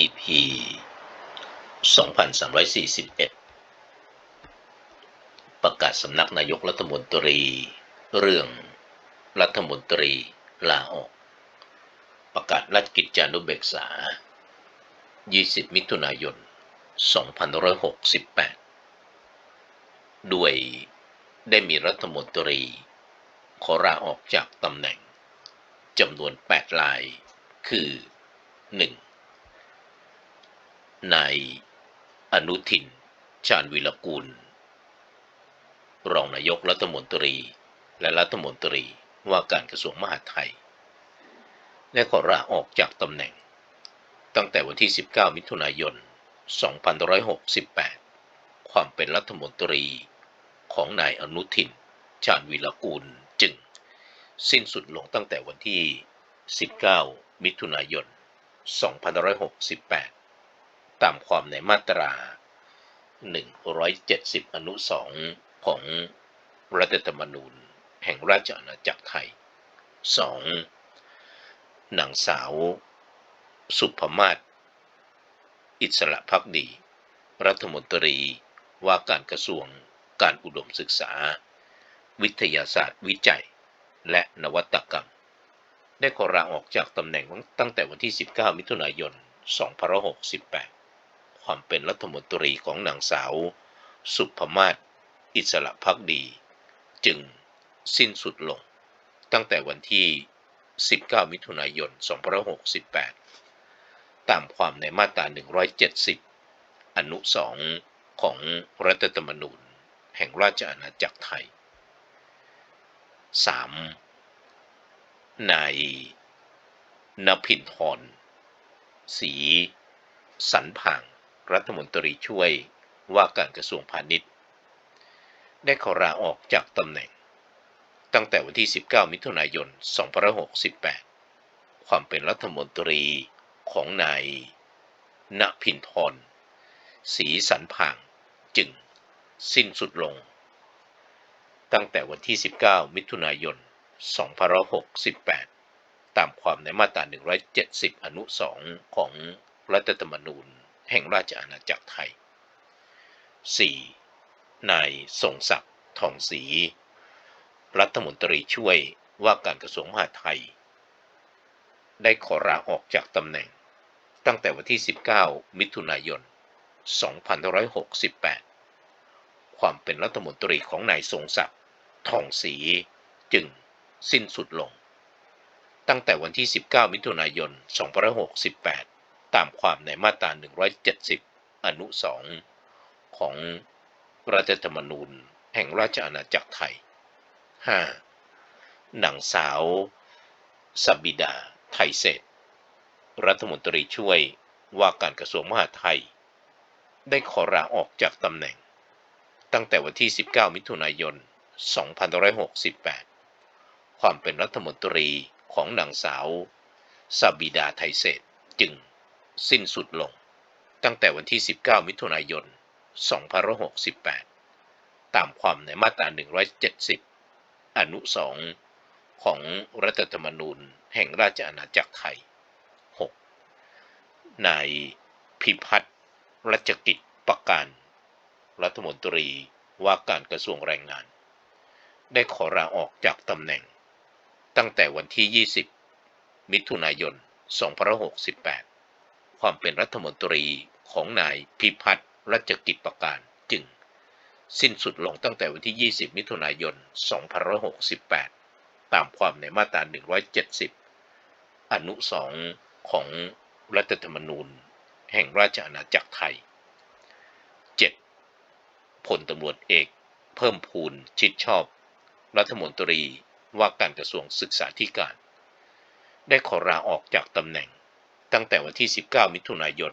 EP 2341 ประกาศสำนักนายกรัฐมนตรี เรื่องรัฐมนตรีลาออก ประกาศราชกิจจานุเบกษา 20 มิถุนายน 2568 ด้วยได้มีรัฐมนตรี ขอลาออกจากตำแหน่งจำนวน8ลาย คือ 1. นายอนุทิน ชาญวิรกูล รองนายกรัฐมนตรี และรัฐมนตรีว่าการกระทรวงมหาดไทย และขอลาออกจากตำแหน่ง ตั้งแต่วันที่ 19 มิถุนายน 2568 ความเป็นรัฐมนตรีของนายอนุทิน ชาญวิรกูลจึง สิ้นสุดลงตั้งแต่วันที่ 19 มิถุนายน 2568 ตามความในมาตรา 170 อนุ 2 ของรัฐธรรมนูญ แห่งราชอาณาจักรไทย 2. นางสาว สุภมาศอิสระพักดี รัฐมนตรีว่าการกระทรวงการอุดมศึกษา วิทยาศาสตร์วิจัย และนวัตกรรม ได้ขอลาออกจากตำแหน่งตั้งแต่วันที่ 19 มิถุนายน 2568 ความเป็นรัฐมนตรีของนางสาว สุภมาศอิสระพักดี จึงสิ้นสุดลง ตั้งแต่วันที่ 19 มิถุนายน 2568 ตามความในมาตรา 170 อนุ 2 ของรัฐธรรมนูญ แห่งราชอาณาจักรไทย 3. นายนภินทรศรีสันพาง รัฐมนตรีช่วยว่าการกระทรวงพาณิชย์ ได้ขอลาออกจากตำแหน่ง ตั้งแต่วันที่ 19 มิถุนายน 2568 ความเป็นรัฐมนตรีของนายณพินทรศรีสันพางจึงสิ้นสุดลง ตั้งแต่วันที่ 19 มิถุนายน 2568 ตามความในมาตรา 170 อนุ 2 ของรัฐธรรมนูญ แห่งราชอาณาจักรไทย 4. นายทรงศักดิ์ทองศรีรัฐมนตรีช่วยว่าการกระทรวงมหาดไทย ได้ขอลาออกจากตำแหน่ง ตั้งแต่วันที่ 19 มิถุนายน 2568 ความเป็นรัฐมนตรีของนายทรงศักดิ์ทองศรีจึงสิ้นสุดลง ตั้งแต่วันที่ 19 มิถุนายน 2568 ตามความในมาตรา 170 อนุ 2 ของรัฐธรรมนูญแห่งราชอาณาจักรไทย 5. นางสาวสบิดา ไทยเศษรัฐมนตรีช่วยว่าการกระทรวงมหาดไทย ได้ขอลาออกจากตำแหน่ง ตั้งแต่วันที่ 19 มิถุนายน 2568 ความเป็นรัฐมนตรีของนางสาวสบิดาไทยเศษจึง สิ้นสุดลง ตั้งแต่วันที่ 19 มิถุนายน 2568 ตามความในมาตรา 170 อนุ 2 ของรัฐธรรมนูญแห่งราชอาณาจักรไทย 6. นายพิพัฒน์รัชกิจประการ รัฐมนตรีว่าการกระทรวงแรงงาน ได้ขอลาออกจากตำแหน่ง ตั้งแต่วันที่ 20 มิถุนายน 2568 ความเป็นรัฐมนตรีของนายพิพัฒน์รัชกิจประการจึง สิ้นสุดลงตั้งแต่วันที่ 20 มิถุนายน 2568 ตามความในมาตรา 170 อนุ 2 ของรัฐธรรมนูญ แห่งราชอาณาจักรไทย 7. พลตำรวจเอก เพิ่มพูนชิดชอบ รัฐมนตรีว่าการกระทรวงศึกษาธิการ ได้ขอลาออกจากตำแหน่ง ตั้งแต่วันที่ 19 มิถุนายน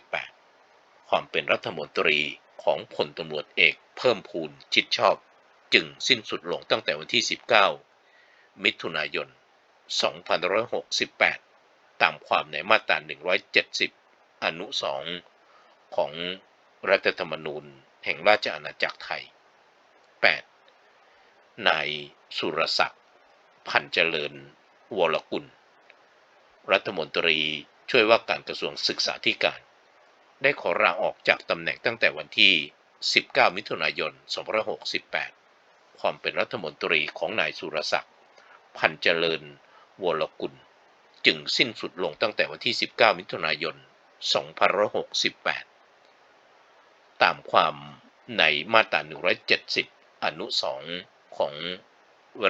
2568 ความเป็นรัฐมนตรีของพลตำรวจเอกเพิ่มพูนชิดชอบ จึงสิ้นสุดลงตั้งแต่วันที่ 19 มิถุนายน 2568 ตามความในมาตรา 170 อนุ 2 ของรัฐธรรมนูญแห่งราชอาณาจักรไทย 8. นายสุรศักดิ์พันเจริญ วรกุล รัฐมนตรีช่วยว่าการกระทรวงศึกษาธิการ ได้ขอลาออกจากตำแหน่งตั้งแต่วันที่ 19 มิถุนายน 2568 ความเป็นรัฐมนตรีของนายสุรศักดิ์พันเจริญวรกุล จึงสิ้นสุดลงตั้งแต่วันที่ 19 มิถุนายน 2568 ตามความในมาตรา 170 อนุ 2 ของ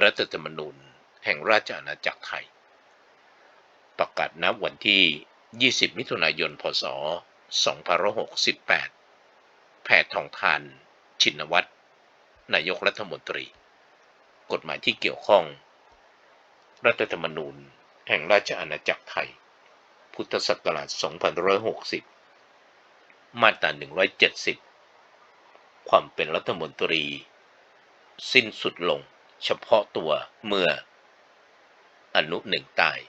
รัฐธรรมนูญแห่งราชอาณาจักรไทย ประกาศนับวันที่ 20 มิถุนายน พศ 2568 แพทย์ทองทาน ชินวัตร นายกรัฐมนตรี กฎหมายที่เกี่ยวข้อง รัฐธรรมนูญแห่งราชอาณาจักรไทย พุทธศักราช 2560 มาตรา 170 ความเป็นรัฐมนตรี สิ้นสุดลงเฉพาะตัวเมื่อ อนุหนึ่งตาย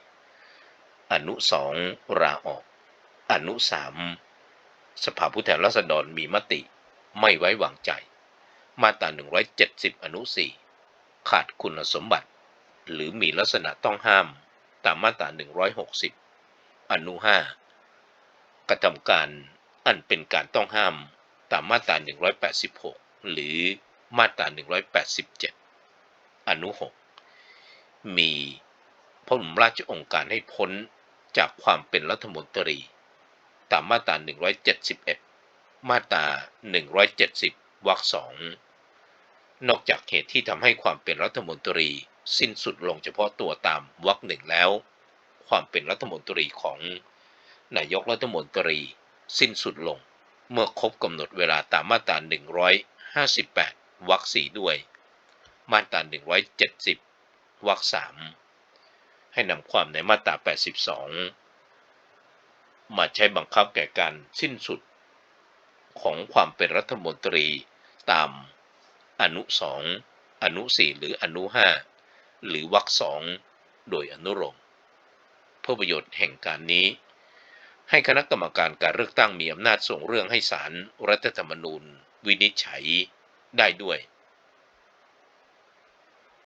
อนุสองราออก อนุสามสภาผู้แทนราษฎรมีมติไม่ไว้วางใจ มาตรา 170 อนุ4ขาดคุณสมบัติ หรือมีลักษณะต้องห้าม ตามมาตรา 160 อนุ5กระทำการอันเป็นการต้องห้าม ตามมาตรา 186 หรือมาตรา 187 อนุ 6 มีพระบรมราชองค์การให้พ้น จากความเป็นรัฐมนตรี ตามมาตรา 171 มาตรา 170 วรรคสองนอกจากเหตุที่ทำให้ความเป็นรัฐมนตรีสิ้นสุดลงเฉพาะตัวตามวรรคหนึ่งแล้ว ความเป็นรัฐมนตรีของนายกรัฐมนตรี สิ้นสุดลง เมื่อครบกำหนดเวลาตามมาตรา 158 วรรคสี่ด้วย มาตรา 170 วรรคสาม ให้นำความในมาตรา 82 มาใช้บังคับแก่การสิ้นสุด ของความเป็นรัฐมนตรีตามอนุ 2 อนุ 4 หรืออนุ 5 หรือวรรคสองโดยอนุโลมเพื่อประโยชน์แห่งการนี้ ให้คณะกรรมการการเลือกตั้งมีอำนาจส่งเรื่องให้ศาลรรัฐธรรมนูญ วินิจฉัยได้ด้วย